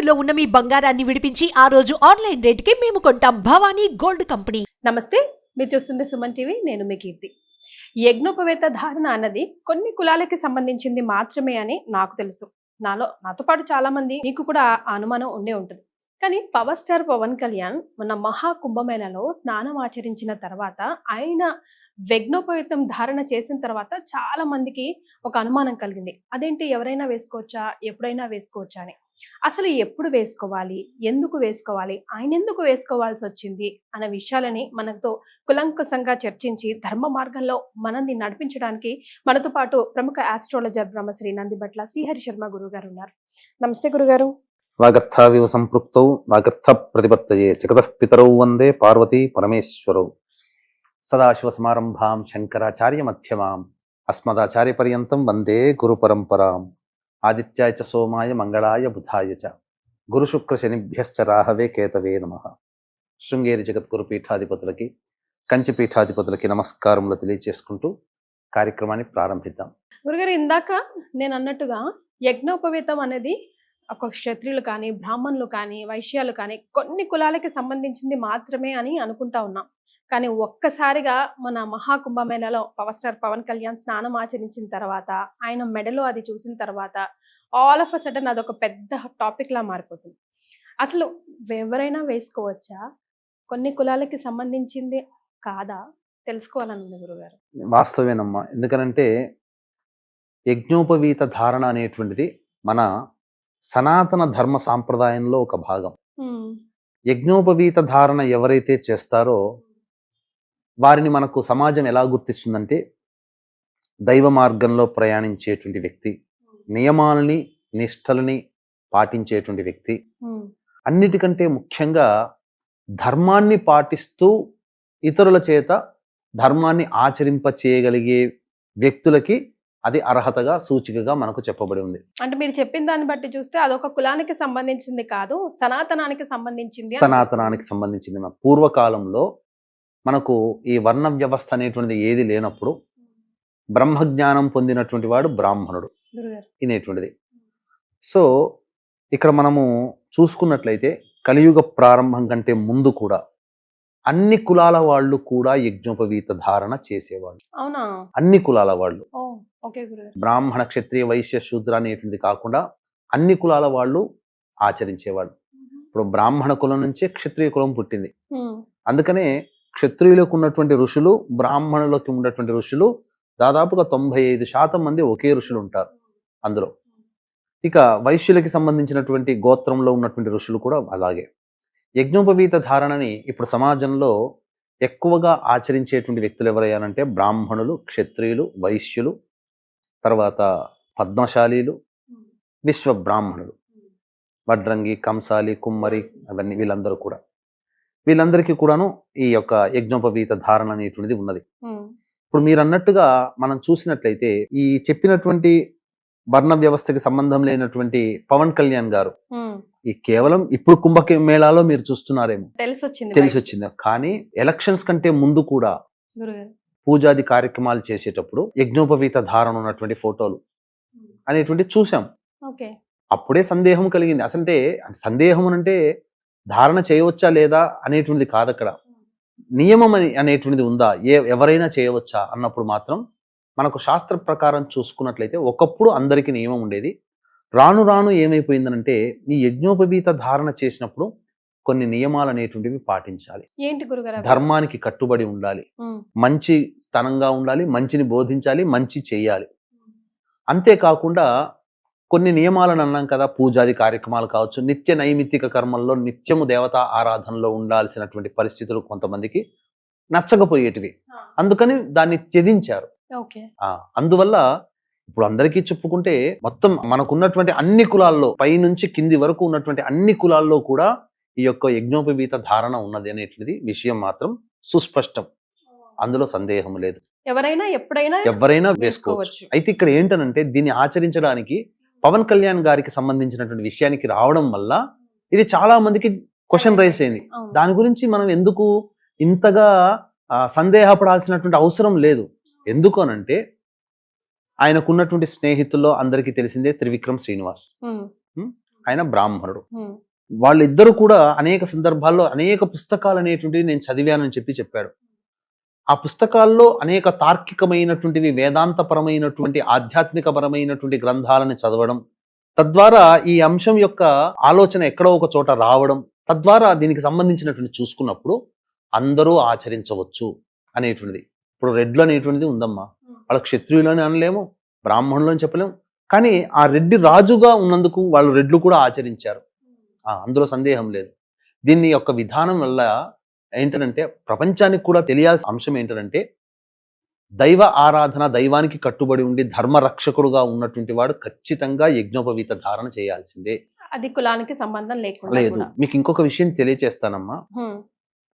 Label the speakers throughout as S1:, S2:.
S1: తాకట్టులో ఉన్న మీ బంగారాన్ని విడిపించి ఆ రోజు ఆన్లైన్ రేటుకి మేము కొంటాం. Bhavani gold company.
S2: నమస్తే మీరు చూస్తుంది సుమన్ టీవీ నేను మీ కీర్తి. యజ్ఞోపవేత ధారణ అన్నది కొన్ని కులాలకి సంబంధించింది మాత్రమే అని నాకు తెలుసు. నాలో నాతో పాటు చాలా మంది మీకు కూడా ఆ అనుమానం ఉండే ఉంటుంది. కానీ పవర్ స్టార్ పవన్ కళ్యాణ్ మన మహాకుంభమేళలో స్నానం ఆచరించిన తర్వాత ఆయన వ్యజ్ఞోపవేతం ధారణ చేసిన తర్వాత చాలా మందికి ఒక అనుమానం కలిగింది. అదేంటి ఎవరైనా వేసుకోవచ్చా ఎప్పుడైనా వేసుకోవచ్చా అని. అసలు ఎప్పుడు వేసుకోవాలి? ఎందుకు వేసుకోవాలి? ఆయన ఎందుకు వేసుకోవాల్సి వచ్చింది? అనే విషయాలని మనతో కులంకుశంగా చర్చించి ధర్మ మార్గంలో మనల్ని నడిపించడానికి మనతో పాటు ప్రముఖ ఆస్ట్రాలజర్ బ్రహ్మశ్రీ నందిబట్ల శ్రీహరి శర్మ గురువు గారు ఉన్నారు. నమస్తే గురుగారు.
S3: వాగర్థావివ సంపృక్తౌ వాగర్థ ప్రతిపత్తయే జగతః పితరౌ వందే పార్వతీ పరమేశ్వరౌ. సదాశివసమారంభాం శంకరాచార్య మధ్యమాం అస్మదాచార్య పర్యంతం వందే గురు పరంపరాం. ఆదిత్యాయ చ సోమాయ మంగళాయ బుధాయ చ. గురు శుక్ర శనిభ్యశ్చ రాహవే కేతవే నమ. శృంగేరి జగద్గురు పీఠాధిపతులకి కంచి పీఠాధిపతులకి నమస్కారములు తెలియజేసుకుంటూ కార్యక్రమాన్ని ప్రారంభిద్దాం.
S2: గురుగారు ఇందాక నేను అన్నట్టుగా యజ్ఞోపవేతం అనేది ఒక క్షత్రియులు కానీ బ్రాహ్మణులు కానీ వైశ్యాలు కానీ కొన్ని కులాలకి సంబంధించింది మాత్రమే అని అనుకుంటా ఉన్నాం. కానీ ఒక్కసారిగా మన మహాకుంభమేళలో పవర్ స్టార్ పవన్ కళ్యాణ్ స్నానం ఆచరించిన తర్వాత ఆయన మెడలో అది చూసిన తర్వాత ఆల్ ఆఫ్ అ సడన్ అదొక పెద్ద టాపిక్ లా మారిపోతుంది. అసలు ఎవరైనా వేసుకోవచ్చా? కొన్ని కులాలకి సంబంధించింది కాదా? తెలుసుకోవాలని ఉంది గురుగారు.
S3: వాస్తవేనమ్మా. ఎందుకనంటే యజ్ఞోపవీత ధారణ అనేటువంటిది మన సనాతన ధర్మ సాంప్రదాయంలో ఒక భాగం. యజ్ఞోపవీత ధారణ ఎవరైతే చేస్తారో వారిని మనకు సమాజం ఎలా గుర్తిస్తుందంటే దైవ మార్గంలో ప్రయాణించేటువంటి వ్యక్తి నియమాలని నిష్టలని పాటించేటువంటి వ్యక్తి. అన్నిటికంటే ముఖ్యంగా ధర్మాన్ని పాటిస్తూ ఇతరుల చేత ధర్మాన్ని ఆచరింప చేయగలిగే వ్యక్తులకి అది అర్హతగా సూచికగా మనకు చెప్పబడి ఉంది.
S2: అంటే మీరు చెప్పిన దాన్ని బట్టి చూస్తే అదొక కులానికి సంబంధించింది కాదు సనాతనానికి సంబంధించింది
S3: సనాతనానికి సంబంధించింది పూర్వకాలంలో మనకు ఈ వర్ణ వ్యవస్థ అనేటువంటిది ఏది లేనప్పుడు బ్రహ్మజ్ఞానం పొందినటువంటి వాడు బ్రాహ్మణుడు.
S2: గురుగారు.
S3: అనేటువంటిది సో ఇక్కడ మనము చూసుకున్నట్లయితే కలియుగ ప్రారంభం కంటే ముందు కూడా అన్ని కులాల వాళ్ళు కూడా యజ్ఞోపవీత ధారణ చేసేవాళ్ళు.
S2: అవునా?
S3: అన్ని కులాల వాళ్ళు. బ్రాహ్మణ క్షత్రియ వైశ్య శూద్ర అనేటువంటిది కాకుండా అన్ని కులాల వాళ్ళు ఆచరించేవాళ్ళు. ఇప్పుడు బ్రాహ్మణ కులం నుంచే క్షత్రియ కులం పుట్టింది. అందుకనే క్షత్రియులకు ఉన్నటువంటి ఋషులు బ్రాహ్మణులకు ఉన్నటువంటి ఋషులు దాదాపుగా తొంభై ఐదు శాతం మంది ఒకే ఋషులు ఉంటారు. అందులో. ఇక వైశ్యులకి సంబంధించినటువంటి గోత్రంలో ఉన్నటువంటి ఋషులు కూడా అలాగే. యజ్ఞోపవీత ధారణని ఇప్పుడు సమాజంలో ఎక్కువగా ఆచరించేటువంటి వ్యక్తులు ఎవరయ్యానంటే బ్రాహ్మణులు క్షత్రియులు వైశ్యులు తర్వాత పద్మశాలీలు విశ్వ బ్రాహ్మణులు వడ్రంగి కంసాలి కుమ్మరి అవన్నీ వీళ్ళందరూ కూడా. వీళ్ళందరికీ కూడాను ఈ యొక్క యజ్ఞోపవీత ధారణ అనేటువంటిది ఉన్నది. ఇప్పుడు మీరు అన్నట్టుగా మనం చూసినట్లయితే ఈ చెప్పినటువంటి వర్ణ వ్యవస్థకి సంబంధం లేనటువంటి పవన్ కళ్యాణ్ గారు. ఈ కేవలం ఇప్పుడు కుంభక మేళాలో మీరు చూస్తున్నారేమో.
S2: తెలిసి వచ్చింది
S3: తెలిసి
S2: బయట.
S3: వచ్చింది కానీ ఎలక్షన్స్ కంటే ముందు కూడా పూజాది కార్యక్రమాలు చేసేటప్పుడు యజ్ఞోపవీత ధారణ ఉన్నటువంటి ఫోటోలు అనేటువంటి చూసాం
S2: ఓకే.
S3: అప్పుడే సందేహం కలిగింది. అసంటే సందేహం అంటే ధారణ చేయవచ్చా లేదా అనేటువంటిది కాదు అక్కడ నియమం అని అనేటువంటిది ఉందా? ఏ ఎవరైనా చేయవచ్చా? అన్నప్పుడు మాత్రం మనకు శాస్త్ర ప్రకారం చూసుకున్నట్లయితే ఒకప్పుడు అందరికీ నియమం ఉండేది. రాను రాను ఏమైపోయిందనంటే ఈ యజ్ఞోపవీత ధారణ చేసినప్పుడు కొన్ని నియమాలు అనేటువంటివి పాటించాలి.
S2: ఏంటి గురుగారు?
S3: ధర్మానికి కట్టుబడి ఉండాలి. మంచి స్థనంగా ఉండాలి మంచిని బోధించాలి మంచి చేయాలి. అంతేకాకుండా కొన్ని నియమాలను అన్నాం కదా పూజాది కార్యక్రమాలు కావచ్చు నిత్య నైమిత్తిక కర్మల్లో నిత్యము దేవతా ఆరాధనలో ఉండాల్సినటువంటి పరిస్థితులు కొంతమందికి నచ్చకపోయేటివి. అందుకని దాన్ని త్యజించారు. అందువల్ల ఇప్పుడు అందరికీ చెప్పుకుంటే మొత్తం మనకున్నటువంటి అన్ని కులాల్లో పై నుంచి కింది వరకు ఉన్నటువంటి అన్ని కులాల్లో కూడా ఈ యొక్క యజ్ఞోపవీత ధారణ ఉన్నది అనేటువంటిది విషయం మాత్రం సుస్పష్టం. అందులో సందేహం లేదు.
S2: ఎవరైనా ఎప్పుడైనా
S3: ఎవరైనా వేసుకోవచ్చు. అయితే ఇక్కడ ఏంటనంటే దీన్ని ఆచరించడానికి పవన్ కళ్యాణ్ గారికి సంబంధించినటువంటి విషయానికి రావడం వల్ల ఇది చాలా మందికి క్వశ్చన్ రైస్ అయింది. దాని గురించి మనం ఎందుకు ఇంతగా సందేహపడాల్సినటువంటి అవసరం లేదు. ఎందుకు అనంటే ఆయనకున్నటువంటి స్నేహితుల్లో అందరికీ తెలిసిందే త్రివిక్రమ్ శ్రీనివాస్. ఆయన బ్రాహ్మణుడు. వాళ్ళిద్దరూ కూడా అనేక సందర్భాల్లో అనేక పుస్తకాలు అనేటువంటివి నేను చదివానని చెప్పి చెప్పాడు ఆ పుస్తకాల్లో అనేక తార్కికమైనటువంటివి వేదాంతపరమైనటువంటి ఆధ్యాత్మికపరమైనటువంటి గ్రంథాలను చదవడం తద్వారా ఈ అంశం యొక్క ఆలోచన ఎక్కడో ఒక చోట రావడం తద్వారా దీనికి సంబంధించినటువంటి చూసుకున్నప్పుడు అందరూ ఆచరించవచ్చు అనేటువంటిది. ఇప్పుడు రెడ్లు అనేటువంటిది ఉందమ్మా. వాళ్ళ క్షత్రియులు అని అనలేము బ్రాహ్మణులు అని చెప్పలేము. కానీ ఆ రెడ్డి రాజుగా ఉన్నందుకు వాళ్ళు రెడ్లు కూడా ఆచరించారు. ఆ, అందులో సందేహం లేదు. దీన్ని యొక్క విధానం వల్ల ఏంటంటే ప్రపంచానికి కూడా తెలియాల్సిన అంశం ఏంటంటే దైవ ఆరాధన దైవానికి కట్టుబడి ఉండి ధర్మ రక్షకుడుగా ఉన్నటువంటి వాడు ఖచ్చితంగా యజ్ఞోపవీత ధారణ చేయాల్సిందే.
S2: అది కులానికి సంబంధం లేకుండా
S3: లేదు. మీకు ఇంకొక విషయం తెలియచేస్తానమ్మా.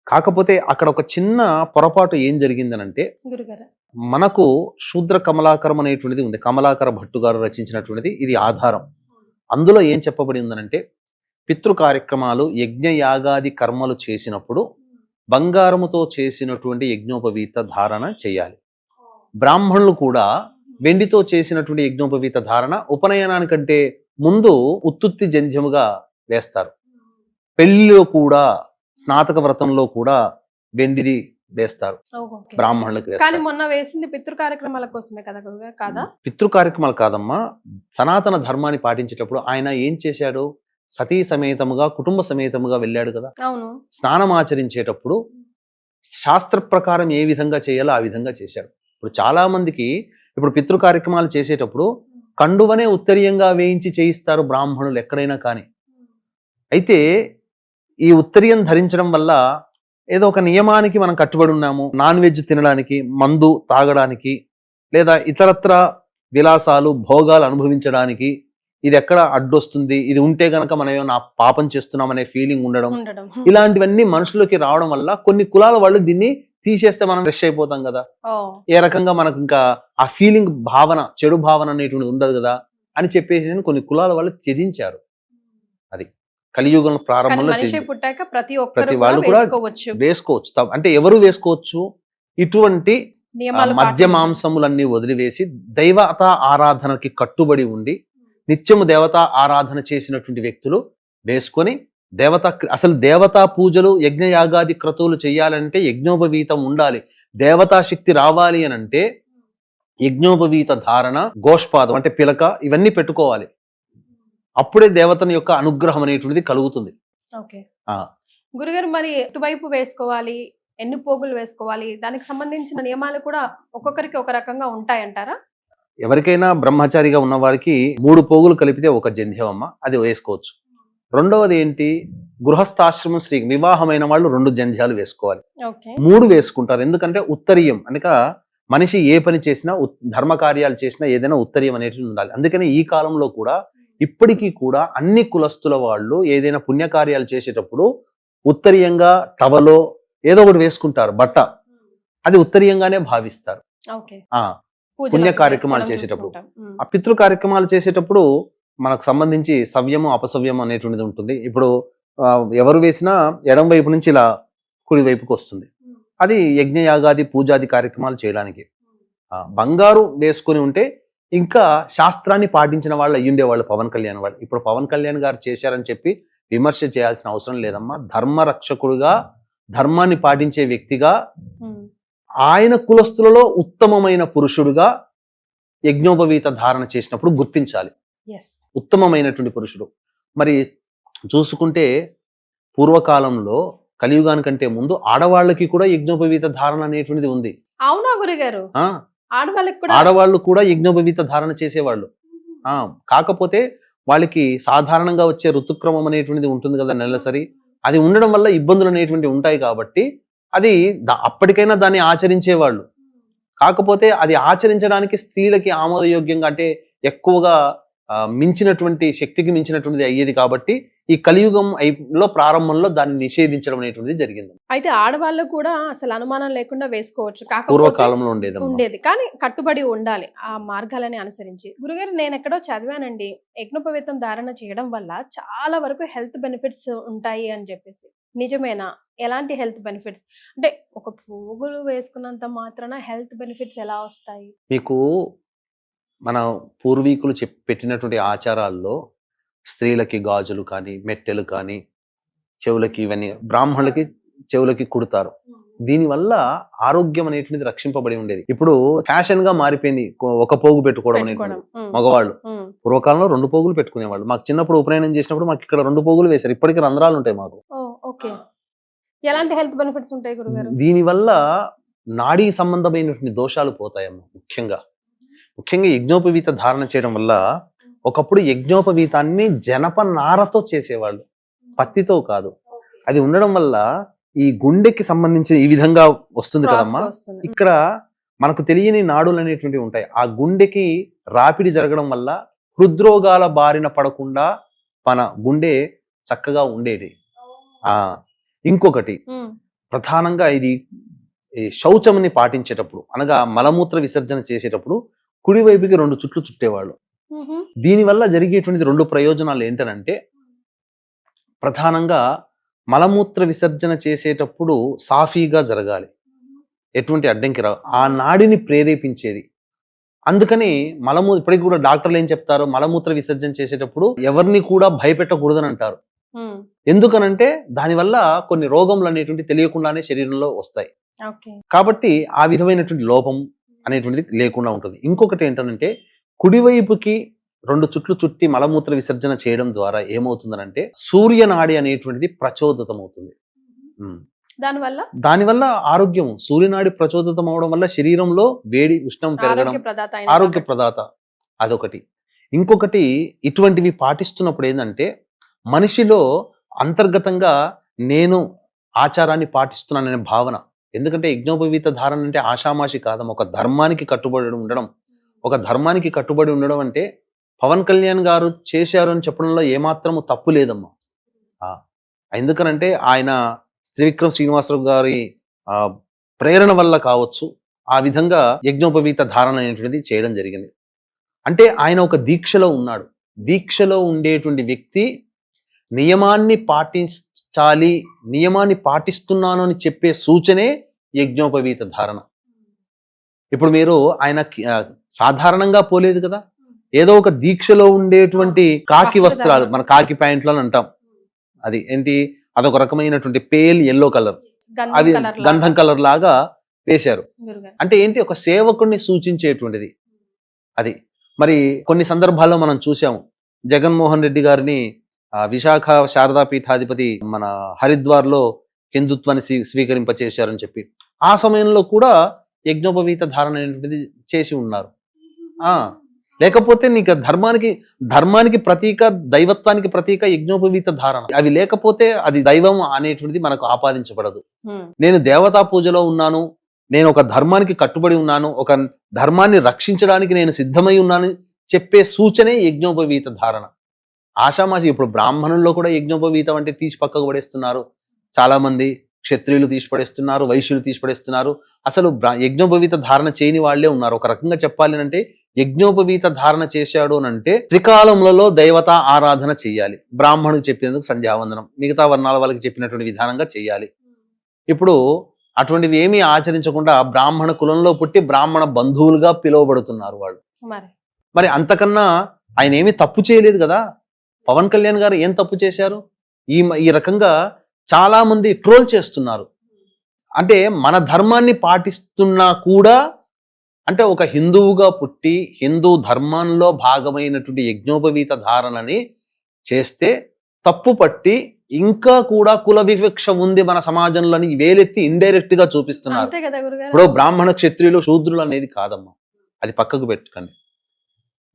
S3: కాకపోతే అక్కడ ఒక చిన్న పొరపాటు ఏం జరిగిందనంటే మనకు శూద్ర కమలాకరం అనేటువంటిది ఉంది. కమలాకర భట్టు గారు రచించినటువంటిది. ఇది ఆధారం. అందులో ఏం చెప్పబడి ఉందనంటే పితృ కార్యక్రమాలు యజ్ఞ యాగాది కర్మలు చేసినప్పుడు బంగారముతో చేసినటువంటి యజ్ఞోపవీత ధారణ చేయాలి. బ్రాహ్మణులు కూడా వెండితో చేసినటువంటి యజ్ఞోపవీత ధారణ ఉపనయనానికంటే ముందు ఉత్తుత్తి జంధ్యముగా వేస్తారు. పెళ్ళిలో కూడా స్నాతక వ్రతంలో కూడా వెండిది వేస్తారు. బ్రాహ్మణులకు
S2: కానీ మొన్న వేసింది పితృ కార్యక్రమాల కోసమే కదా కాదా?
S3: పితృ కార్యక్రమాలు కాదమ్మా. సనాతన ధర్మాన్ని పాటించేటప్పుడు ఆయన ఏం చేశాడు? సతీ సమేతముగా కుటుంబ సమేతముగా వెళ్ళాడు కదా.
S2: అవును.
S3: స్నానం ఆచరించేటప్పుడు శాస్త్ర ప్రకారం ఏ విధంగా చేయాలో ఆ విధంగా చేశాడు. ఇప్పుడు చాలా మందికి ఇప్పుడు పితృ కార్యక్రమాలు చేసేటప్పుడు కండువనే ఉత్తరీయంగా వేయించి చేయిస్తారు బ్రాహ్మణులు ఎక్కడైనా కానీ. అయితే ఈ ఉత్తరీయం ధరించడం వల్ల ఏదో ఒక నియమానికి మనం కట్టుబడి ఉన్నాము. నాన్ వెజ్ తినడానికి మందు తాగడానికి లేదా ఇతరత్ర విలాసాలు భోగాలు అనుభవించడానికి ఇది ఎక్కడ అడ్డొస్తుంది? ఇది ఉంటే గనక మనం ఏమైనా పాపం చేస్తున్నామనే ఫీలింగ్ ఉండడం. ఇలాంటివన్నీ మనుషులకి రావడం వల్ల కొన్ని కులాల వాళ్ళు దీన్ని తీసేస్తే మనం ఫ్రెష్ అయిపోతాం కదా. ఏ రకంగా మనకు ఇంకా ఆ ఫీలింగ్ భావన చెడు భావన అనేటువంటిది ఉండదు కదా అని చెప్పేసి కొన్ని కులాల వాళ్ళు త్యజించారు అది కలియుగం ప్రారంభంలో.
S2: పుట్టాక ప్రతి
S3: వాళ్ళు కూడా
S2: వేసుకోవచ్చు
S3: అంటే ఎవరు వేసుకోవచ్చు ఇటువంటి మద్య. మాంసములన్నీ వదిలివేసి దైవత ఆరాధనకి కట్టుబడి ఉండి నిత్యము దేవతా ఆరాధన చేసినటువంటి వ్యక్తులు వేసుకొని దేవతా అసలు దేవతా పూజలు యజ్ఞ యాగాది క్రతువులు చేయాలంటే యజ్ఞోపవీతం ఉండాలి దేవతా శక్తి రావాలి అని అంటే యజ్ఞోపవీత ధారణ గోష్పాదం అంటే పిలక ఇవన్నీ పెట్టుకోవాలి అప్పుడే దేవతని యొక్క అనుగ్రహం అనేటువంటిది కలుగుతుంది.
S2: గురుగారు మరి ఎటువైపు వేసుకోవాలి? ఎన్ని పోగులు వేసుకోవాలి? దానికి సంబంధించిన నియమాలు కూడా ఒక్కొక్కరికి ఒక రకంగా ఉంటాయంటారా?
S3: ఎవరికైనా బ్రహ్మచారిగా ఉన్న వారికి మూడు పోగులు కలిపితే ఒక జంధ్యమమ్మ అది వేసుకోవచ్చు. రెండవది ఏంటి? గృహస్థాశ్రమం స్త్రీ వివాహమైన వాళ్ళు రెండు జంధ్యాలు వేసుకోవాలి. మూడు వేసుకుంటారు. ఎందుకంటే ఉత్తరీయం అనక మనిషి ఏ పని చేసినా ధర్మ కార్యాలు చేసినా ఏదైనా ఉత్తరీయం అనేటువంటి ఉండాలి. అందుకని ఈ కాలంలో కూడా ఇప్పటికీ కూడా అన్ని కులస్తుల వాళ్ళు ఏదైనా పుణ్యకార్యాలు చేసేటప్పుడు ఉత్తరీయంగా టవలో ఏదో ఒకటి వేసుకుంటారు బట్ట. అది ఉత్తరీయంగానే భావిస్తారు. పుణ్య కార్యక్రమాలు చేసేటప్పుడు. ఆ పితృ కార్యక్రమాలు చేసేటప్పుడు మనకు సంబంధించి సవ్యము అపసవ్యం అనేటువంటిది ఉంటుంది. ఇప్పుడు ఎవరు వేసినా ఎడం వైపు నుంచి ఇలా కుడి వైపుకి వస్తుంది. అది యజ్ఞయాగాది పూజాది కార్యక్రమాలు చేయడానికి. ఆ, బంగారు వేసుకొని ఉంటే ఇంకా శాస్త్రాన్ని పాటించిన వాళ్ళు అయ్యుండే వాళ్ళు పవన్ కళ్యాణ్ వాళ్ళు. ఇప్పుడు పవన్ కళ్యాణ్ గారు చేశారని చెప్పి విమర్శ చేయాల్సిన అవసరం లేదమ్మా. ధర్మ రక్షకుడుగా ధర్మాన్ని పాటించే వ్యక్తిగా. ఆయన కులస్తులలో ఉత్తమమైన పురుషుడుగా యజ్ఞోపవీత ధారణ చేసినప్పుడు గుర్తించాలి. ఉత్తమమైనటువంటి పురుషుడు. మరి చూసుకుంటే పూర్వకాలంలో కలియుగానికంటే ముందు ఆడవాళ్ళకి కూడా యజ్ఞోపవీత ధారణ అనేటువంటిది ఉంది.
S2: అవునా గురుగారు?
S3: ఆడవాళ్ళు కూడా యజ్ఞోపవీత ధారణ చేసేవాళ్ళు. ఆ కాకపోతే వాళ్ళకి సాధారణంగా వచ్చే ఋతుక్రమం అనేటువంటిది ఉంటుంది కదా నెలసరి. అది ఉండడం వల్ల ఇబ్బందులు అనేటువంటివి ఉంటాయి కాబట్టి అది దా- అప్పటికైనా దాన్ని ఆచరించేవాళ్ళు. కాకపోతే అది ఆచరించడానికి స్త్రీలకి ఆమోదయోగ్యంగా అంటే ఎక్కువగా మించినటువంటి శక్తికి మించినటువంటిది అయ్యేది కాబట్టి ఈ కలియుగం లో ప్రారంభంలో దాన్ని నిషేధించడం అనేటువంటిది జరిగింది.
S2: అయితే ఆడవాళ్ళు కూడా అసలు అనుమానం లేకుండా వేసుకోవచ్చు.
S3: పూర్వకాలంలో ఉండేది
S2: ఉండేది. కానీ కట్టుబడి ఉండాలి ఆ మార్గాలని అనుసరించి. గురుగారు నేను ఎక్కడో చదివానండి. యజ్ఞోపవేతం ధారణ చేయడం వల్ల చాలా వరకు హెల్త్ బెనిఫిట్స్ ఉంటాయి అని చెప్పేసి. నిజమేనా? ఎలాంటి హెల్త్ బెనిఫిట్స్? అంటే ఒక పువ్వులు వేసుకున్నంత మాత్రాన హెల్త్ బెనిఫిట్స్ ఎలా వస్తాయి?
S3: మీకు మన పూర్వీకులు చెప్ పెట్టినటువంటి ఆచారాల్లో స్త్రీలకి గాజులు కానీ మెట్టెలు కానీ చెవులకి ఇవన్నీ బ్రాహ్మణులకి చెవులకి కుడతారు. దీనివల్ల ఆరోగ్యం అనేటువంటిది రక్షింపబడి ఉండేది. ఇప్పుడు ఫ్యాషన్గా మారిపోయింది ఒక పోగు పెట్టుకోవడం
S2: ఉమ్,
S3: మగవాళ్ళు. పూర్వకాలంలో రెండు పోగులు పెట్టుకునేవాళ్ళు. మాకు చిన్నప్పుడు ఉపనయనం చేసినప్పుడు మాకు ఇక్కడ రెండు పోగులు వేశారు. ఇప్పటికీ రంధ్రాలు ఉంటాయి మాకు.
S2: ఎలాంటి హెల్త్ బెనిఫిట్స్ ఉంటాయి
S3: దీనివల్ల నాడీ సంబంధమైనటువంటి దోషాలు పోతాయమ్మ ముఖ్యంగా. ముఖ్యంగా యజ్ఞోపవీత ధారణ చేయడం వల్ల ఒకప్పుడు యజ్ఞోపవీతాన్ని జనప నారతో చేసేవాళ్ళు. పత్తితో కాదు. అది ఉండడం వల్ల ఈ గుండెకి సంబంధించి ఈ విధంగా వస్తుంది కదమ్మా. ఇక్కడ మనకు తెలియని నాడులు అనేటువంటివి ఉంటాయి. ఆ గుండెకి రాపిడి జరగడం వల్ల హృద్రోగాల బారిన పడకుండా మన గుండె చక్కగా ఉండేది. ఆ ఇంకొకటి ప్రధానంగా ఇది ఈ శౌచముని పాటించేటప్పుడు అనగా మలమూత్ర విసర్జన చేసేటప్పుడు కుడివైపుకి రెండు చుట్లు చుట్టేవాళ్ళు. దీనివల్ల జరిగేటువంటిది రెండు ప్రయోజనాలు ఏంటనంటే ప్రధానంగా మలమూత్ర విసర్జన చేసేటప్పుడు సాఫీగా జరగాలి. ఎటువంటి అడ్డంకి రావు. ఆ నాడిని ప్రేరేపించేది. అందుకని మలమూ ఇప్పటికి కూడా డాక్టర్లు ఏం చెప్తారు? మలమూత్ర విసర్జన చేసేటప్పుడు ఎవరిని కూడా భయపెట్టకూడదని అంటారు ఎందుకనంటే దానివల్ల కొన్ని రోగములు అనేటువంటి తెలియకుండానే శరీరంలో వస్తాయి. కాబట్టి ఆ విధమైనటువంటి లోపం అనేటువంటిది లేకుండా ఉంటుంది. ఇంకొకటి ఏంటంటే కుడివైపుకి రెండు చుట్లు చుట్టి మలమూత్ర విసర్జన చేయడం ద్వారా ఏమవుతుందనంటే సూర్యనాడి అనేటువంటిది ప్రచోదితం అవుతుంది.
S2: దానివల్ల?
S3: దానివల్ల ఆరోగ్యం సూర్యనాడి ప్రచోదితం అవడం వల్ల శరీరంలో వేడి ఉష్ణం పెరగడం
S2: ఆరోగ్య. ప్రదాత
S3: అదొకటి. ఇంకొకటి ఇటువంటివి పాటిస్తున్నప్పుడు ఏంటంటే మనిషిలో అంతర్గతంగా నేను ఆచారాన్ని పాటిస్తున్నాననే భావన. ఎందుకంటే యజ్ఞోపవీత ధారణ అంటే ఆషామాషి కాదం. ఒక ధర్మానికి కట్టుబడి ఉండడం. ఒక ధర్మానికి కట్టుబడి ఉండడం అంటే పవన్ కళ్యాణ్ గారు చేశారు అని చెప్పడంలో ఏమాత్రము తప్పు లేదమ్మా. ఎందుకనంటే ఆయన త్రివిక్రమ్ శ్రీనివాసరావు గారి ప్రేరణ వల్ల కావచ్చు ఆ విధంగా యజ్ఞోపవీత ధారణ అనేటువంటిది చేయడం జరిగింది. అంటే ఆయన ఒక దీక్షలో ఉన్నాడు. దీక్షలో ఉండేటువంటి వ్యక్తి నియమాన్ని పాటించాలి నియమాన్ని పాటిస్తున్నాను అని చెప్పే సూచనే యజ్ఞోపవీత ధారణ. ఇప్పుడు మీరు ఆయన సాధారణంగా పోలేదు కదా? ఏదో ఒక దీక్షలో ఉండేటువంటి కాకి. వస్త్రాలు మన కాకి ప్యాంట్లు అని అంటాం. అది ఏంటి? అదొక రకమైనటువంటి పేల్ ఎల్లో కలర్ అవి. గంధం కలర్ లాగా వేశారు. అంటే ఏంటి? ఒక సేవకుడిని సూచించేటువంటిది. అది. మరి కొన్ని సందర్భాల్లో మనం చూసాము జగన్మోహన్ రెడ్డి గారిని విశాఖ శారదా పీఠాధిపతి మన హరిద్వార్లో హిందుత్వాన్ని స్వీ స్వీకరింపచేశారని చెప్పి. ఆ సమయంలో కూడా యజ్ఞోపవీత ధారణ అనేటువంటిది చేసి ఉన్నారు. ఆ లేకపోతే నీకు ధర్మానికి ధర్మానికి ప్రతీక దైవత్వానికి ప్రతీక యజ్ఞోపవీత ధారణ. అవి లేకపోతే అది దైవం అనేటువంటిది మనకు ఆపాదించబడదు. నేను దేవతా పూజలో ఉన్నాను నేను ఒక ధర్మానికి కట్టుబడి ఉన్నాను ఒక ధర్మాన్ని రక్షించడానికి నేను సిద్ధమై ఉన్నాను చెప్పే సూచనే యజ్ఞోపవీత ధారణ. ఆషామాషి ఇప్పుడు బ్రాహ్మణుల్లో కూడా యజ్ఞోపవీతం అంటే తీసి పక్కకు పడేస్తున్నారు. చాలా మంది క్షత్రియులు తీసి పడేస్తున్నారు వైశ్యులు తీసి పడేస్తున్నారు అసలు యజ్ఞోపవీత ధారణ చేయని వాళ్ళే ఉన్నారు. ఒక రకంగా చెప్పాలి అంటే యజ్ఞోపవీత ధారణ చేశాడు అని అంటే త్రికాలములలో దైవత ఆరాధన చేయాలి బ్రాహ్మణుడు చెప్పేందుకు సంధ్యావందనం. మిగతా వర్ణాల వాళ్ళకి చెప్పినటువంటి విధానంగా చేయాలి ఇప్పుడు అటువంటివి ఏమీ ఆచరించకుండా బ్రాహ్మణ కులంలో పుట్టి బ్రాహ్మణ బంధువులుగా పిలువబడుతున్నారు వాళ్ళు.
S2: మరి?
S3: అంతకన్నా ఆయన ఏమీ తప్పు చేయలేదు కదా? పవన్ కళ్యాణ్ గారు ఏం తప్పు చేశారు? ఈ ఈ రకంగా చాలా మంది ట్రోల్ చేస్తున్నారు. అంటే మన ధర్మాన్ని పాటిస్తున్నా కూడా అంటే ఒక హిందువుగా పుట్టి హిందూ ధర్మంలో భాగమైనటువంటి యజ్ఞోపవీత ధారణని చేస్తే తప్పు పట్టి ఇంకా కూడా కుల వివక్ష ఉంది మన సమాజంలోని వేలెత్తి ఇండైరెక్ట్గా చూపిస్తున్నారు. ఇప్పుడు బ్రాహ్మణ క్షత్రియులు శూద్రులు అనేది కాదమ్మా. అది పక్కకు పెట్టుకోండి.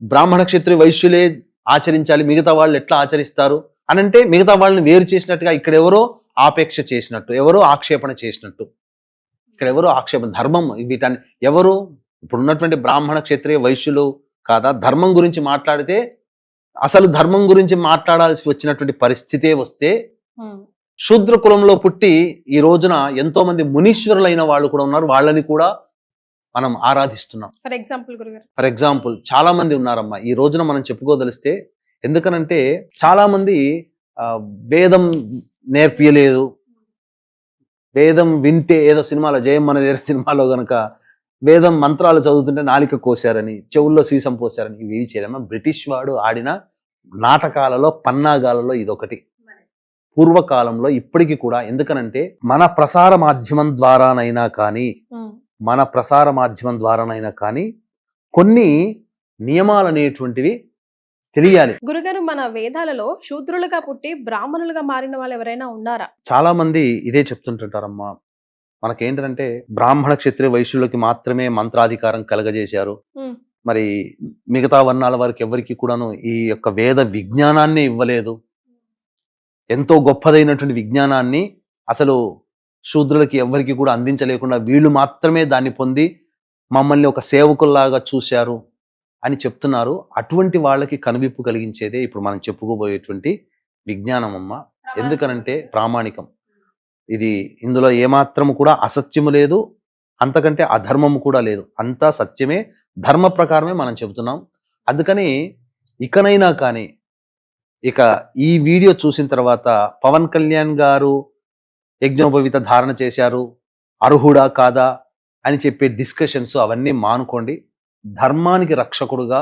S3: బ్రాహ్మణ క్షత్రియ వైశ్యులే ఆచరించాలి మిగతా వాళ్ళు ఎట్లా ఆచరిస్తారు? అని అంటే మిగతా వాళ్ళని వేరు చేసినట్టుగా ఇక్కడ ఎవరో ఆపేక్ష చేసినట్టు ఎవరో ఆక్షేపణ చేసినట్టు. ఇక్కడ ఎవరో ఆక్షేపణ ధర్మం వీటాన్ని ఎవరు ఇప్పుడు ఉన్నటువంటి బ్రాహ్మణ క్షత్రియ వైశ్యులు కాదా ధర్మం గురించి మాట్లాడితే అసలు ధర్మం గురించి మాట్లాడాల్సి వచ్చినటువంటి పరిస్థితే వస్తే శూద్ర కులంలో పుట్టి ఈ రోజున ఎంతో మంది మునీశ్వరులైన వాళ్ళు కూడా ఉన్నారు వాళ్ళని కూడా మనం ఆరాధిస్తున్నాం.
S2: ఫర్ ఎగ్జాంపుల్
S3: ఫర్ ఎగ్జాంపుల్ చాలా మంది ఉన్నారమ్మా. ఈ రోజున మనం చెప్పుకోదలిస్తే ఎందుకనంటే చాలా మంది వేదం నేర్పియలేదు. వేదం వింటే ఏదో సినిమాలో జయం మన వేరే సినిమాలో గనక వేదం మంత్రాలు చదువుతుంటే నాలిక కోసారని చెవుల్లో సీసం పోసారని ఇవి చేయడమా బ్రిటిష్ వాడు ఆడిన నాటకాలలో పన్నాగాలలో ఇదొకటి. పూర్వకాలంలో ఇప్పటికీ కూడా ఎందుకనంటే మన ప్రసార మాధ్యమం ద్వారానైనా కానీ మన ప్రసార మాధ్యమం ద్వారానైనా కానీ కొన్ని నియమాలు అనేటువంటివి తెలియాలి.
S2: గురుగారు మన వేదాలలో శూద్రులుగా పుట్టి బ్రాహ్మణులుగా మారిన వాళ్ళు ఎవరైనా ఉన్నారా?
S3: చాలా మంది ఇదే చెప్తుంటుంటారమ్మా. మనకేంటంటే బ్రాహ్మణ క్షత్రియ వైశ్యులకి మాత్రమే మంత్రాధికారం కలగజేశారు. మరి మిగతా వర్ణాల వారికి ఎవరికి కూడాను ఈ యొక్క వేద విజ్ఞానాన్ని ఇవ్వలేదు. ఎంతో గొప్పదైనటువంటి విజ్ఞానాన్ని అసలు శూద్రులకి ఎవరికి కూడా అందించలేకుండా వీళ్ళు మాత్రమే దాన్ని పొంది మమ్మల్ని ఒక సేవకుల్లాగా చూశారు. అని చెప్తున్నారు. అటువంటి వాళ్ళకి కనువిప్పు కలిగించేదే ఇప్పుడు మనం చెప్పుకోబోయేటువంటి విజ్ఞానం అమ్మ. ఎందుకనంటే ప్రామాణికం. ఇది ఇందులో ఏమాత్రము కూడా అసత్యము లేదు. అంతకంటే అధర్మము కూడా లేదు. అంతా సత్యమే. ధర్మ ప్రకారమే మనం చెబుతున్నాం. అందుకని ఇకనైనా కానీ ఇక ఈ వీడియో చూసిన తర్వాత పవన్ కళ్యాణ్ గారు యజ్ఞోపవిత ధారణ చేశారు. అర్హుడా కాదా అని చెప్పే డిస్కషన్స్ అవన్నీ మానుకోండి. ధర్మానికి రక్షకుడుగా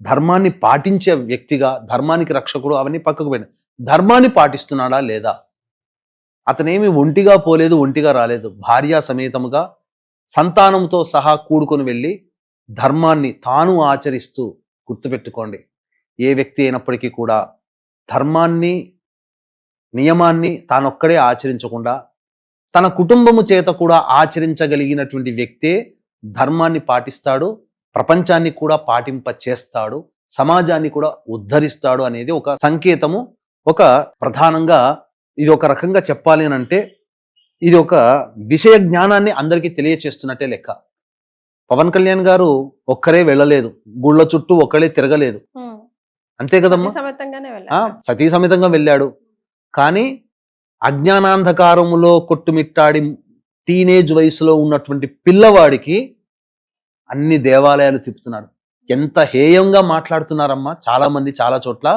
S3: ధర్మాన్ని పాటించే వ్యక్తిగా ధర్మానికి రక్షకుడు అవన్నీ పక్కకు పోయిన ధర్మాన్ని పాటిస్తున్నాడా లేదా? అతనేమి ఒంటిగా పోలేదు ఒంటిగా రాలేదు. భార్యా సమేతముగా సంతానంతో సహా కూడుకొని వెళ్ళి ధర్మాన్ని తాను ఆచరిస్తూ గుర్తుపెట్టుకోండి. ఏ వ్యక్తి అయినప్పటికీ కూడా ధర్మాన్ని నియమాన్ని తానొక్కడే ఆచరించకుండా తన కుటుంబము చేత కూడా ఆచరించగలిగినటువంటి వ్యక్తే ధర్మాన్ని పాటిస్తాడు ప్రపంచాన్ని కూడా పాటింప చేస్తాడు సమాజాన్ని కూడా ఉద్ధరిస్తాడు అనేది ఒక సంకేతము ఒక ప్రధానంగా ఇది ఒక రకంగా చెప్పాలి అని అంటే ఇది ఒక విషయ జ్ఞానాన్ని అందరికీ తెలియచేస్తున్నట్టే లెక్క. పవన్ కళ్యాణ్ గారు ఒక్కరే వెళ్ళలేదు గుళ్ళ చుట్టూ ఒక్కడే తిరగలేదు. అంతే కదమ్మా?
S2: సతీ
S3: సమేతంగా వెళ్ళాడు. కానీ అజ్ఞానాంధకారములో కొట్టుమిట్టాడి టీనేజ్ వయసులో ఉన్నటువంటి పిల్లవాడికి అన్ని దేవాలయాలు తిప్పుతున్నాడు ఎంత హేయంగా మాట్లాడుతున్నారమ్మా చాలా మంది చాలా చోట్ల.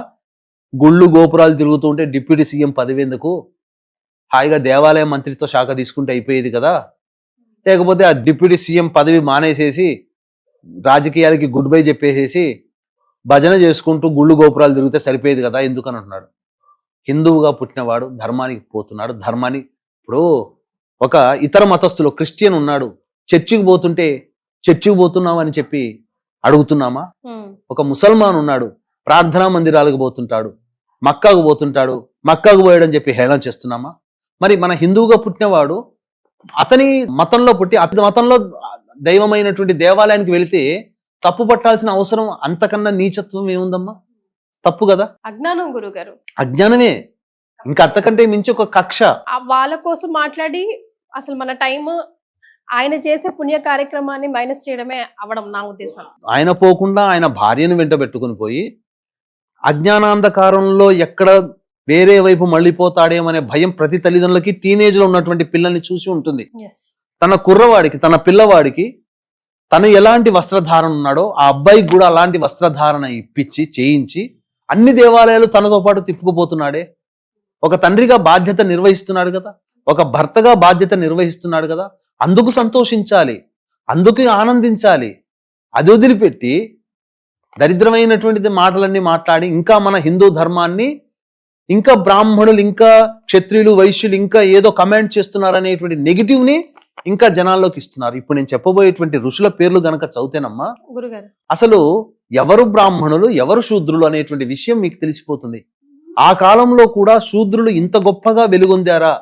S3: గుళ్ళు గోపురాలు తిరుగుతూ ఉంటే డిప్యూటీ సీఎం పదివేందుకు హాయిగా దేవాలయ మంత్రిత్వ శాఖ తీసుకుంటే అయిపోయేది కదా. లేకపోతే ఆ డిప్యూటీ సీఎం పదవి మానేసేసి రాజకీయాలకి గుడ్ బై చెప్పేసేసి భజన చేసుకుంటూ గుళ్ళు గోపురాలు తిరిగితే సరిపోయేది కదా ఎందుకని అంటున్నాడు. హిందువుగా పుట్టినవాడు ధర్మానికి పోతున్నాడు. ధర్మాన్ని ఇప్పుడు ఒక ఇతర మతస్థులు క్రిస్టియన్ ఉన్నాడు. చర్చికి పోతుంటే చర్చికి పోతున్నావు అని చెప్పి అడుగుతున్నామా? ఒక ముసల్మాన్ ఉన్నాడు ప్రార్థనా మందిరాలకు పోతుంటాడు మక్కాకు పోతుంటాడు మక్కాకు పోయాడని చెప్పి హేళన చేస్తున్నామా? మరి మన హిందువుగా పుట్టినవాడు అతని మతంలో పుట్టి అతని మతంలో దైవమైనటువంటి దేవాలయానికి వెళితే తప్పు పట్టాల్సిన అవసరం అంతకన్నా నీచత్వం ఏముందమ్మా? తప్పు కదా?
S2: అజ్ఞానం గురుగారు.
S3: అజ్ఞానమే. ఇంకా అంతకంటే మించి ఒక కక్ష.
S2: వాళ్ళ కోసం మాట్లాడి అసలు మన టైం ఆయన చేసే పుణ్య కార్యక్రమాన్ని మైనస్ చేయడమే అవడం నా ఉద్దేశం.
S3: ఆయన పోకుండా ఆయన భార్యను వెంట పెట్టుకుని పోయి అజ్ఞానాంధకారంలో ఎక్కడ వేరే వైపు మళ్ళీపోతాడేమనే భయం ప్రతి తల్లిదండ్రులకి టీనేజ్లో ఉన్నటువంటి పిల్లల్ని చూసి ఉంటుంది. తన కుర్రవాడికి తన పిల్లవాడికి తను ఎలాంటి వస్త్రధారణ ఉన్నాడో ఆ అబ్బాయికి కూడా అలాంటి వస్త్రధారణ ఇప్పించి చేయించి అన్ని దేవాలయాలు తనతో పాటు తిప్పుకుపోతున్నాడే. ఒక తండ్రిగా బాధ్యత నిర్వహిస్తున్నాడు కదా. ఒక భర్తగా బాధ్యత నిర్వహిస్తున్నాడు కదా. అందుకు సంతోషించాలి అందుకు ఆనందించాలి. అది వదిలిపెట్టి దరిద్రమైనటువంటిది మాటలన్నీ మాట్లాడి ఇంకా మన హిందూ ధర్మాన్ని ఇంకా బ్రాహ్మణులు ఇంకా క్షత్రియులు వైశ్యులు ఇంకా ఏదో కమెంట్ చేస్తున్నారు అనేటువంటి నెగిటివ్ని ఇంకా జనాల్లోకి ఇస్తున్నారు. ఇప్పుడు నేను చెప్పబోయేటువంటి ఋషుల పేర్లు గనక చదివితేనమ్మా
S2: గురుగారు.
S3: అసలు ఎవరు బ్రాహ్మణులు ఎవరు శూద్రులు అనేటువంటి విషయం మీకు తెలిసిపోతుంది. ఆ కాలంలో కూడా శూద్రులు ఇంత గొప్పగా వెలుగొందారా?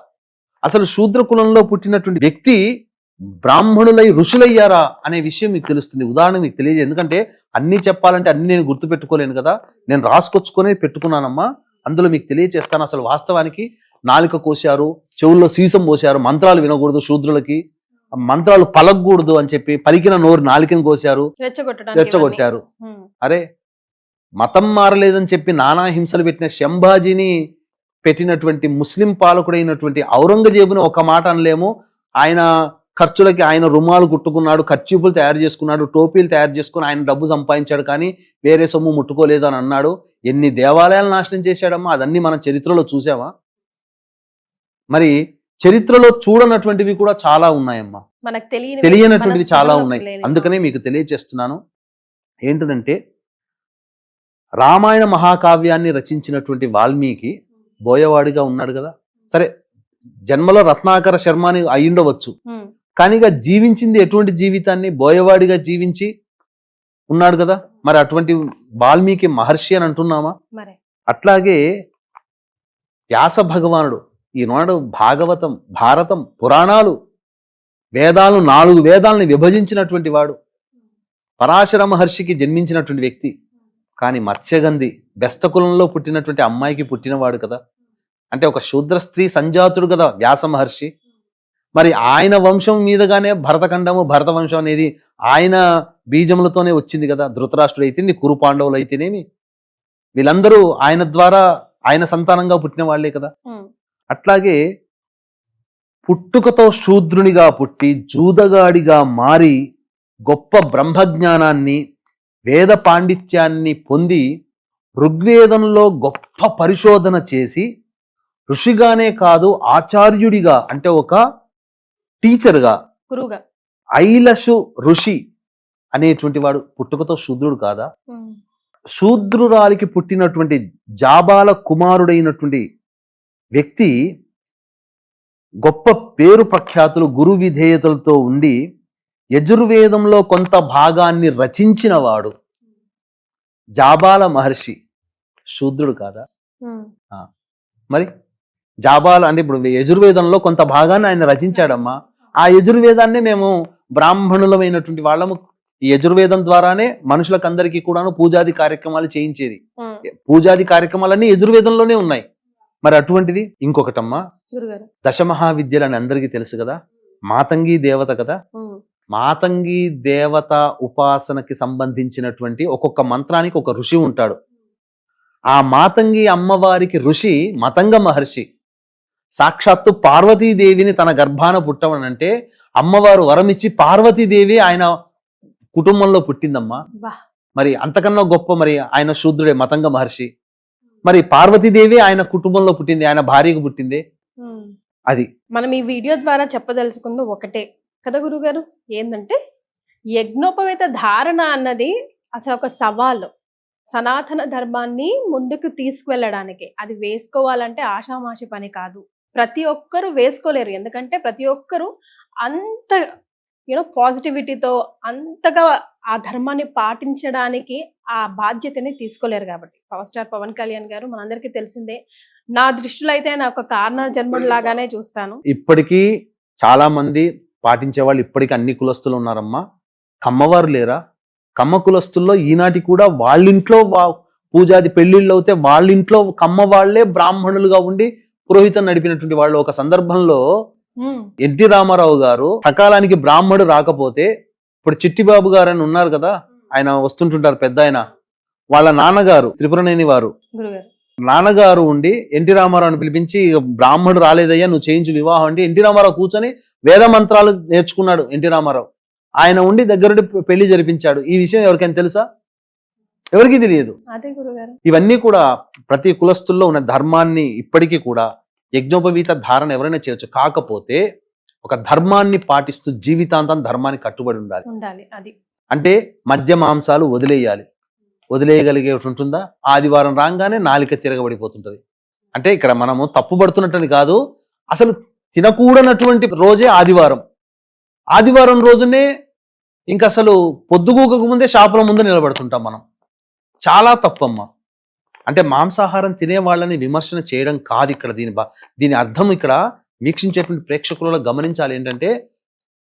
S3: అసలు శూద్ర కులంలో పుట్టినటువంటి వ్యక్తి బ్రాహ్మణులై ఋషులయ్యారా అనే విషయం మీకు తెలుస్తుంది. ఉదాహరణ మీకు తెలియదు. ఎందుకంటే అన్ని చెప్పాలంటే అన్ని నేను గుర్తుపెట్టుకోలేను కదా. నేను రాసుకొచ్చుకొని పెట్టుకున్నానమ్మా. అందులో మీకు తెలియచేస్తాను. అసలు వాస్తవానికి నాలుక కోశారు చెవుల్లో సీసం పోశారు మంత్రాలు వినకూడదు శూద్రులకి. మంత్రాలు పలకూడదు అని చెప్పి పలికిన నోరు నాలికను కోశారు.
S2: రెచ్చగొట్టడానికి
S3: రెచ్చగొట్టారు. అరే మతం మారలేదని చెప్పి నానా హింసలు పెట్టిన శంభాజీని పెట్టినటువంటి ముస్లిం పాలకుడైనటువంటి ఔరంగజేబుని ఒక మాట అనలేము. ఆయన ఖర్చులకి ఆయన రుమాలు కుట్టుకున్నాడు ఖర్చీపులు తయారు చేసుకున్నాడు టోపీలు తయారు చేసుకుని ఆయన డబ్బు సంపాదించాడు కానీ వేరే సొమ్ము ముట్టుకోలేదు అని అన్నాడు. ఎన్ని దేవాలయాలు నాశనం చేశాడమ్మా? అదన్నీ మనం చరిత్రలో చూసామా మరి చరిత్రలో చూడనటువంటివి కూడా చాలా ఉన్నాయమ్మా.
S2: మనకు తెలియని
S3: తెలియనటువంటివి చాలా ఉన్నాయి. అందుకనే మీకు తెలియజేస్తున్నాను. ఏంటంటే రామాయణ మహాకావ్యాన్ని రచించినటువంటి వాల్మీకి బోయవాడిగా ఉన్నాడు కదా. సరే జన్మలో రత్నాకర శర్మ అని అయ్యుండవచ్చు కానీ ఇక జీవించింది ఎటువంటి జీవితాన్ని బోయవాడిగా జీవించి ఉన్నాడు కదా. మరి అటువంటి వాల్మీకి మహర్షి అని అంటున్నామా? అట్లాగే వ్యాస భగవానుడు ఈనాడు భాగవతం భారతం పురాణాలు వేదాలు నాలుగు వేదాలని విభజించినటువంటి వాడు. పరాశర మహర్షికి జన్మించినటువంటి వ్యక్తి. కానీ మత్స్యగంధి బెస్త కులంలో పుట్టినటువంటి అమ్మాయికి పుట్టినవాడు కదా. అంటే ఒక శూద్ర స్త్రీ సంజాతుడు కదా వ్యాస మహర్షి. మరి ఆయన వంశం మీదుగానే భరతఖండము భరత వంశం అనేది ఆయన బీజములతోనే వచ్చింది కదా ధృతరాష్ట్రుడు అయితేంది కురు పాండవులు అయితేనేమి. వీళ్ళందరూ ఆయన ద్వారా ఆయన సంతానంగా పుట్టిన వాళ్ళే కదా. అట్లాగే పుట్టుకతో శూద్రునిగా పుట్టి జూదగాడిగా మారి గొప్ప బ్రహ్మజ్ఞానాన్ని వేద పాండిత్యాన్ని పొంది ఋగ్వేదంలో గొప్ప పరిశోధన చేసి ఋషిగానే కాదు ఆచార్యుడిగా అంటే ఒక టీచర్గా.
S2: గురువుగా.
S3: ఐలషు ఋషి అనేటువంటి వాడు పుట్టుకతో శూద్రుడు కాదా? శూద్రురాలికి పుట్టినటువంటి జాబాల కుమారుడైనటువంటి వ్యక్తి గొప్ప పేరు ప్రఖ్యాతులు గురు విధేయతలతో ఉండి యజుర్వేదంలో కొంత భాగాన్ని రచించిన వాడు జాబాల మహర్షి. శూద్రుడు కాదా? మరి జాబాల అంటే ఇప్పుడు యజుర్వేదంలో కొంత భాగాన్ని ఆయన రచించాడమ్మా. ఆ యజుర్వేదాన్ని మేము బ్రాహ్మణులమైనటువంటి వాళ్ళము ఈ యజుర్వేదం ద్వారానే మనుషులకు అందరికీ కూడాను పూజాది కార్యక్రమాలు చేయించేది. పూజాది కార్యక్రమాలన్నీ యజుర్వేదంలోనే ఉన్నాయి. మరి అటువంటిది ఇంకొకటమ్మా. దశమహావిద్యలు అని అందరికీ తెలుసు కదా? మాతంగి దేవత కదా? మాతంగి దేవత ఉపాసనకి సంబంధించినటువంటి ఒక్కొక్క మంత్రానికి ఒక ఋషి ఉంటాడు. ఆ మాతంగి అమ్మవారికి ఋషి మతంగ మహర్షి. సాక్షాత్తు పార్వతీదేవిని తన గర్భాన పుట్టమనంటే అమ్మవారు వరమిచ్చి పార్వతీదేవి ఆయన కుటుంబంలో పుట్టిందమ్మా. మరి అంతకన్నా గొప్ప మరి ఆయన శూద్రుడే మతంగ మహర్షి. మరి పార్వతీదేవి ఆయన కుటుంబంలో పుట్టింది ఆయన భార్యకు పుట్టింది. అది.
S2: మనం ఈ వీడియో ద్వారా చెప్పదలుచుకుంది ఒకటే. కదా గురుగారు? ఏంటంటే యజ్ఞోపవేత ధారణ అన్నది అసలు ఒక సవాలు. సనాతన ధర్మాన్ని ముందుకు తీసుకువెళ్ళడానికి. అది వేసుకోవాలంటే ఆషామాషి పని కాదు. ప్రతి ఒక్కరు వేసుకోలేరు. ఎందుకంటే ప్రతి ఒక్కరు అంత యూనో పాజిటివిటీతో అంతగా ఆ ధర్మాన్ని పాటించడానికి ఆ బాధ్యతని తీసుకోలేరు కాబట్టి. పవర్ స్టార్ పవన్ కళ్యాణ్ గారు మనందరికీ తెలిసిందే నా దృష్టిలో అయితే ఆయన ఒక కారణ జన్ముడు లాగానే చూస్తాను.
S3: ఇప్పటికీ చాలా మంది పాటించే వాళ్ళు ఇప్పటికీ అన్ని కులస్తులు ఉన్నారమ్మా. కమ్మవారు లేరా? కమ్మ కులస్తుల్లో ఈనాటి కూడా వాళ్ళింట్లో పూజాది పెళ్ళిళ్ళు అవుతే వాళ్ళింట్లో కమ్మ వాళ్ళే బ్రాహ్మణులుగా ఉండి పురోహితం నడిపినటువంటి వాళ్ళు ఒక సందర్భంలో ఎన్టీ రామారావు గారు సకాలానికి బ్రాహ్మడు రాకపోతే ఇప్పుడు చిట్టిబాబు గారు అని ఉన్నారు కదా ఆయన వస్తుంటుంటారు పెద్ద ఆయన. వాళ్ళ నాన్నగారు త్రిపురనేని వారు. నాన్నగారు ఉండి ఎన్టీ రామారావుని పిలిపించి "ఇక బ్రాహ్మడు రాలేదయ్యా నువ్వు చేయించు వివాహం అంటే ఎన్టీ రామారావు కూర్చొని వేద మంత్రాలు నేర్చుకున్నాడు ఎన్టీ రామారావు. ఆయన ఉండి దగ్గరుండి పెళ్ళి జరిపించాడు. ఈ విషయం ఎవరికైనా తెలుసా? ఎవరికీ తెలియదు. ఇవన్నీ కూడా ప్రతి కులస్తుల్లో ఉన్న ధర్మాన్ని ఇప్పటికీ కూడా యజ్ఞోపవీత ధారణ ఎవరైనా చేయొచ్చు. కాకపోతే ఒక ధర్మాన్ని పాటిస్తూ జీవితాంతం ధర్మాన్ని కట్టుబడి ఉండాలి. అంటే మద్య మాంసాలు వదిలేయాలి. వదిలేయగలిగే ఉంటుందా? ఆదివారం రాగానే నాలిక తిరగబడిపోతుంటది. అంటే ఇక్కడ మనము తప్పుపడుతున్నట్టని కాదు అసలు తినకూడనటువంటి రోజే ఆదివారం. ఆదివారం రోజునే ఇంకా అసలు పొద్దుగూకకు ముందే షాపుల ముందు నిలబడుతుంటాం మనం. చాలా తప్పమ్మా. అంటే మాంసాహారం తినే వాళ్ళని విమర్శన చేయడం కాదు ఇక్కడ దీని దీని అర్థం ఇక్కడ వీక్షించేటువంటి ప్రేక్షకులలో గమనించాలి ఏంటంటే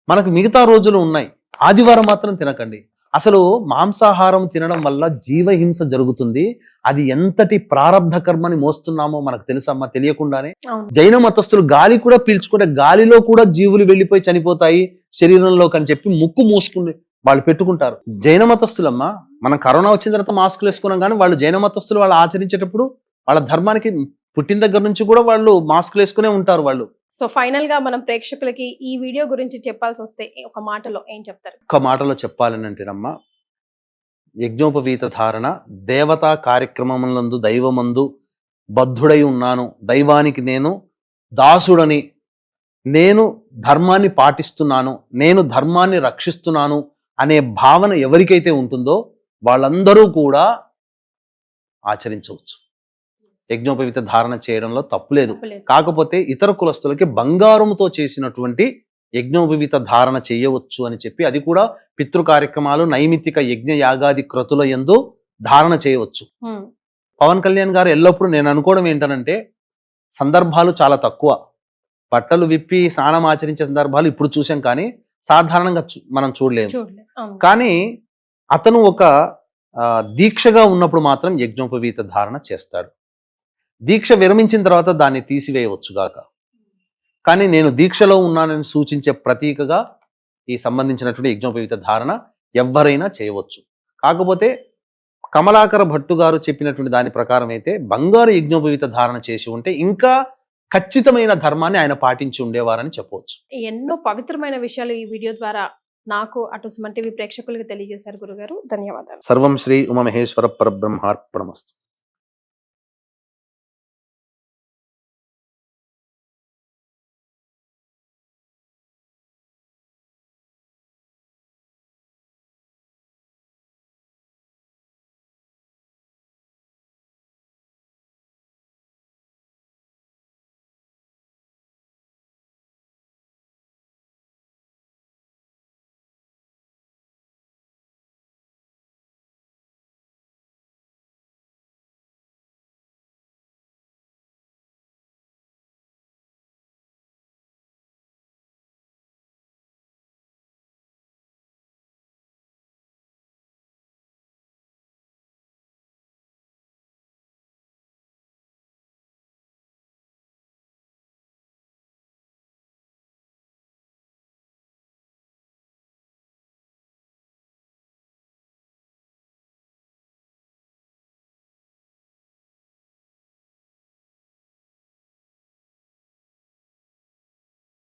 S3: మనకు మిగతా రోజులు ఉన్నాయి. ఆదివారం మాత్రం తినకండి. అసలు మాంసాహారం తినడం వల్ల జీవహింస జరుగుతుంది. అది ఎంతటి ప్రారంధ కర్మని మోస్తున్నామో మనకు తెలుసమ్మా తెలియకుండానే. జైన మతస్థులు గాలి కూడా పీల్చుకుంటే గాలిలో కూడా జీవులు వెళ్ళిపోయి చనిపోతాయి శరీరంలోకి అని చెప్పి ముక్కు మూసుకుని వాళ్ళు పెట్టుకుంటారు. జైన మతస్థులమ్మా మనం కరోనా వచ్చిన తర్వాత మాస్కులు వేసుకున్నాం కానీ వాళ్ళు జైన మతస్థులు వాళ్ళు ఆచరించేటప్పుడు వాళ్ళ ధర్మానికి పుట్టిన దగ్గర నుంచి కూడా వాళ్ళు మాస్కులు వేసుకునే ఉంటారు వాళ్ళు.
S2: సో ఫైనల్గా మనం ప్రేక్షకులకి ఈ వీడియో గురించి చెప్పాల్సి వస్తే ఒక మాటలో ఏం చెప్తారు?
S3: ఒక్క మాటలో చెప్పాలని అంటేనమ్మా యజ్ఞోపవీత ధారణ దేవతా కార్యక్రమములందు దైవమందు బద్ధుడై ఉన్నాను. దైవానికి నేను దాసుడని నేను ధర్మాన్ని పాటిస్తున్నాను నేను ధర్మాన్ని రక్షిస్తున్నాను అనే భావన ఎవరికైతే ఉంటుందో వాళ్ళందరూ కూడా ఆచరించవచ్చు. యజ్ఞోపవిత ధారణ చేయడంలో తప్పు లేదు
S2: తప్పులేదు.
S3: కాకపోతే ఇతర కులస్తులకి బంగారంతో చేసినటువంటి యజ్ఞోపవిత ధారణ చేయవచ్చు అని చెప్పి అది కూడా పితృ కార్యక్రమాలు నైమిత్తిక యజ్ఞ యాగాది క్రతుల యందు ధారణ చేయవచ్చు. పవన్ కళ్యాణ్ గారు ఎల్లప్పుడూ నేను అనుకోవడం ఏంటనంటే సందర్భాలు చాలా తక్కువ. బట్టలు విప్పి స్నానం ఆచరించే సందర్భాలు ఇప్పుడు చూసాం కానీ సాధారణంగా మనం చూడలేము. కానీ అతను ఒక దీక్షగా ఉన్నప్పుడు మాత్రం యజ్ఞోపవీత ధారణ చేస్తాడు. దీక్ష విరమించిన తర్వాత దాన్ని తీసివేయవచ్చు గాక. కానీ నేను దీక్షలో ఉన్నానని సూచించే ప్రతీకగా ఈ సంబంధించినటువంటి యజ్ఞోపవీత ధారణ ఎవరైనా చేయవచ్చు. కాకపోతే కమలాకర భట్టు గారు చెప్పినటువంటి దాని ప్రకారం అయితే బంగారు యజ్ఞోపవీత ధారణ చేసి ఉంటే ఇంకా ఖచ్చితమైన ధర్మాన్ని ఆయన పాటించి ఉండేవారని చెప్పవచ్చు.
S2: ఎన్నో పవిత్రమైన విషయాలు ఈ వీడియో ద్వారా నాకు అటు సుమన్ టీవీ ప్రేక్షకులకు తెలియజేశారు గురుగారు. ధన్యవాదాలు.
S3: సర్వం శ్రీ ఉమమహేశ్వర పరబ్రహ్మార్పణమస్తు.